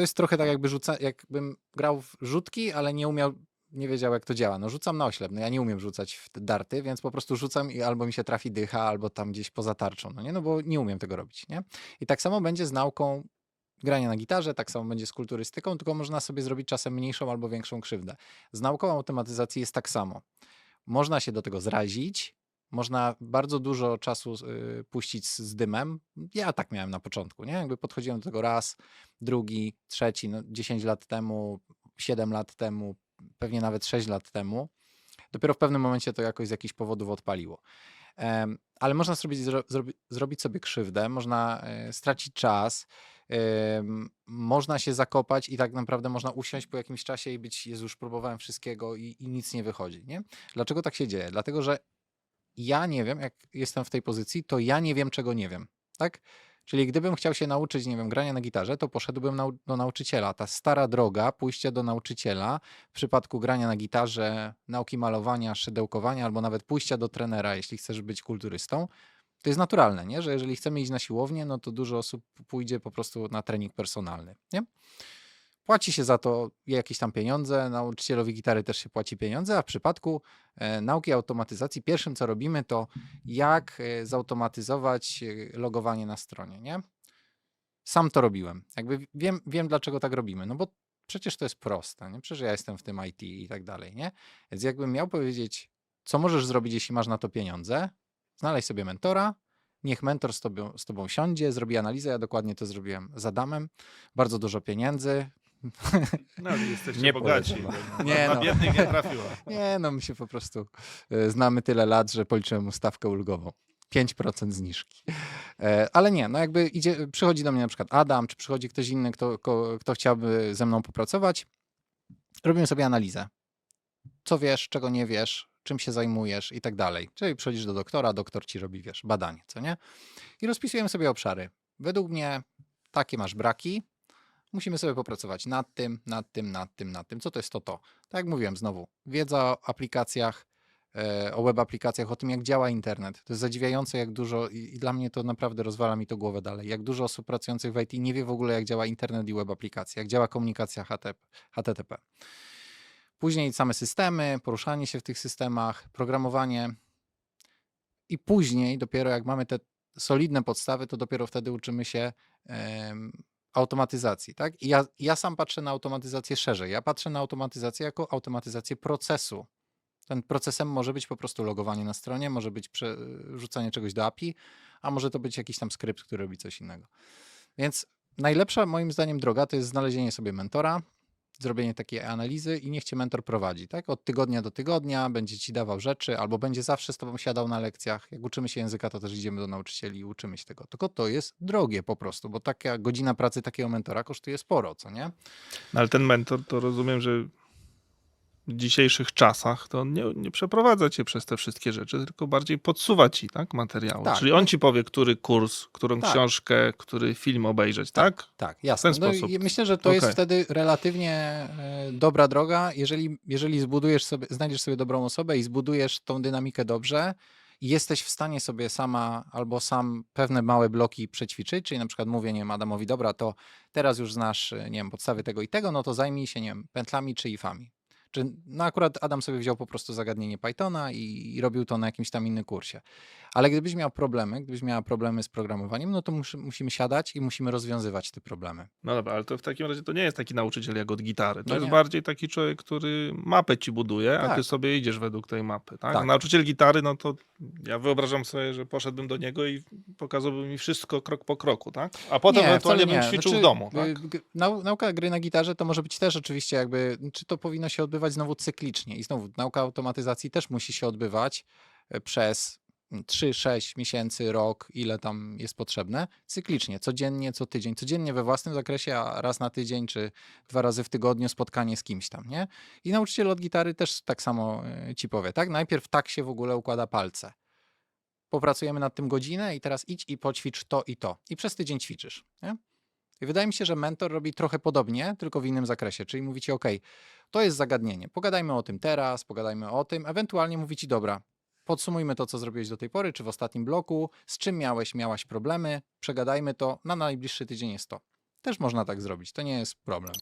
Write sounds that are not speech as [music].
to jest trochę tak jakby rzuca, jakbym grał w rzutki, ale nie umiał, nie wiedział jak to działa. No rzucam na oślep, no ja nie umiem rzucać w te darty, więc po prostu rzucam i albo mi się trafi dycha, albo tam gdzieś poza tarczą, no nie, no bo nie umiem tego robić, nie? I tak samo będzie z nauką grania na gitarze, tak samo będzie z kulturystyką, tylko można sobie zrobić czasem mniejszą albo większą krzywdę. Z nauką automatyzacji jest tak samo. Można się do tego zrazić, można bardzo dużo czasu y, puścić z, dymem. Ja tak miałem na początku, nie? Jakby podchodziłem do tego raz, drugi, trzeci, no 10 lat temu, 7 lat temu, pewnie nawet 6 lat temu. Dopiero w pewnym momencie to jakoś z jakichś powodów odpaliło. Ale można zrobić, zro, zrobi, zrobić sobie krzywdę, można e, stracić czas, można się zakopać i tak naprawdę można usiąść po jakimś czasie i być, Jezu, już próbowałem wszystkiego i, i nic nie wychodzi, nie? Dlaczego tak się dzieje? Dlatego, że ja nie wiem, jak jestem w tej pozycji, to ja nie wiem, czego nie wiem, tak? Czyli gdybym chciał się nauczyć, nie wiem, grania na gitarze, to poszedłbym nau- do nauczyciela. Ta stara droga, pójście do nauczyciela w przypadku grania na gitarze, nauki malowania, szydełkowania, albo nawet pójścia do trenera, jeśli chcesz być kulturystą, to jest naturalne, nie? Że jeżeli chcemy iść na siłownię, no to dużo osób pójdzie po prostu na trening personalny, nie? Płaci się za to jakieś tam pieniądze, nauczycielowi gitary też się płaci pieniądze, a w przypadku e, nauki automatyzacji pierwszym co robimy to jak e, zautomatyzować e, logowanie na stronie, nie? Sam to robiłem. Jakby wiem, wiem dlaczego tak robimy, no bo przecież to jest proste, nie? Przecież ja jestem w tym IT i tak dalej, nie? Więc jakbym miał powiedzieć, co możesz zrobić, jeśli masz na to pieniądze, znaleźć sobie mentora, niech mentor z tobą, z tobą siądzie, zrobi analizę, ja dokładnie to zrobiłem z Adamem, bardzo dużo pieniędzy, No, jesteście Nie bogaci. polecam. Nie, na no. biednych nie trafiła. [laughs] Nie, no my się po prostu e, znamy tyle lat, że policzyłem mu stawkę ulgową. 5% zniżki. E, Ale nie, no jakby idzie, przychodzi do mnie na przykład Adam, czy przychodzi ktoś inny, kto, ko- kto chciałby ze mną popracować. Robimy sobie analizę. Co wiesz, czego nie wiesz, czym się zajmujesz i tak dalej. Czyli przychodzisz do doktora, doktor ci robi, wiesz, badanie, co nie? I rozpisujemy sobie obszary. Według mnie takie masz braki, musimy sobie popracować nad tym, nad tym, nad tym, nad tym. Co to jest to to? Tak jak mówiłem znowu, wiedza o aplikacjach, e, o web aplikacjach, o tym jak działa internet. To jest zadziwiające jak dużo i, dla mnie to naprawdę rozwala mi to głowę dalej. Jak dużo osób pracujących w IT nie wie w ogóle jak działa internet i web aplikacje, jak działa komunikacja HTTP. Później same systemy, poruszanie się w tych systemach, programowanie. I później dopiero jak mamy te solidne podstawy, to dopiero wtedy uczymy się automatyzacji, tak? I ja, ja sam patrzę na automatyzację szerzej. Ja patrzę na automatyzację jako automatyzację procesu. Ten procesem może być po prostu logowanie na stronie, może być przerzucanie czegoś do API, a może to być jakiś tam skrypt, który robi coś innego. Więc najlepsza moim zdaniem droga to jest znalezienie sobie mentora, zrobienie takiej analizy i niech cię mentor prowadzi, tak? Od tygodnia do tygodnia będzie ci dawał rzeczy, albo będzie zawsze z tobą siadał na lekcjach. Jak uczymy się języka, to też idziemy do nauczycieli i uczymy się tego. Tylko to jest drogie po prostu, bo taka godzina pracy takiego mentora kosztuje sporo, co nie? No, ale ten mentor to rozumiem, że dzisiejszych czasach to on nie, nie przeprowadza cię przez te wszystkie rzeczy, tylko bardziej podsuwa ci tak, materiały. Tak, Czyli on ci powie, który kurs, którą Tak. książkę, który film obejrzeć, tak? Tak, jasne. W ten no sposób. myślę, że to jest Okej. wtedy relatywnie e, dobra droga, jeżeli, jeżeli zbudujesz sobie, znajdziesz sobie dobrą osobę i zbudujesz tą dynamikę dobrze i jesteś w stanie sobie sama albo sam pewne małe bloki przećwiczyć, czyli na przykład mówię, nie wiem, Adamowi, dobra, to teraz już znasz, e, nie wiem, podstawy tego i tego, no to zajmij się, nie wiem, pętlami czy ifami. Czy, no akurat Adam sobie wziął po prostu zagadnienie Pythona i, i robił to na jakimś tam innym kursie. Ale gdybyś miał problemy, gdybyś miała problemy z programowaniem, no to muszy, musimy siadać i musimy rozwiązywać te problemy. No dobra, ale to w takim razie to nie jest taki nauczyciel jak od gitary. To No jest nie. bardziej taki człowiek, który mapę ci buduje, a ty Tak. sobie idziesz według tej mapy. Tak? Tak. Nauczyciel gitary, no to ja wyobrażam sobie, że poszedłbym do niego i pokazałby mi wszystko krok po kroku, tak? A potem ewentualnie wcale bym ćwiczył Znaczy, w domu. y, Tak? nauka gry na gitarze to może być też oczywiście jakby, czy to powinno się odbywać znowu cyklicznie i znowu nauka automatyzacji też musi się odbywać e, przez 3-6 miesięcy, rok, ile tam jest potrzebne, cyklicznie, codziennie, co tydzień, codziennie we własnym zakresie, a raz na tydzień czy dwa razy w tygodniu spotkanie z kimś tam, nie? I nauczyciel od gitary też tak samo e, ci powie, tak? Najpierw tak się w ogóle układa palce. Popracujemy nad tym godzinę i teraz idź i poćwicz to i to. I przez tydzień ćwiczysz, nie? I wydaje mi się, że mentor robi trochę podobnie, tylko w innym zakresie. Czyli mówi ci, OK, to jest zagadnienie. Pogadajmy o tym teraz, pogadajmy o tym. Ewentualnie mówi ci, dobra, podsumujmy to, co zrobiłeś do tej pory, czy w ostatnim bloku, z czym miałeś, miałaś problemy, przegadajmy to, na najbliższy tydzień jest to. Też można tak zrobić, to nie jest problem.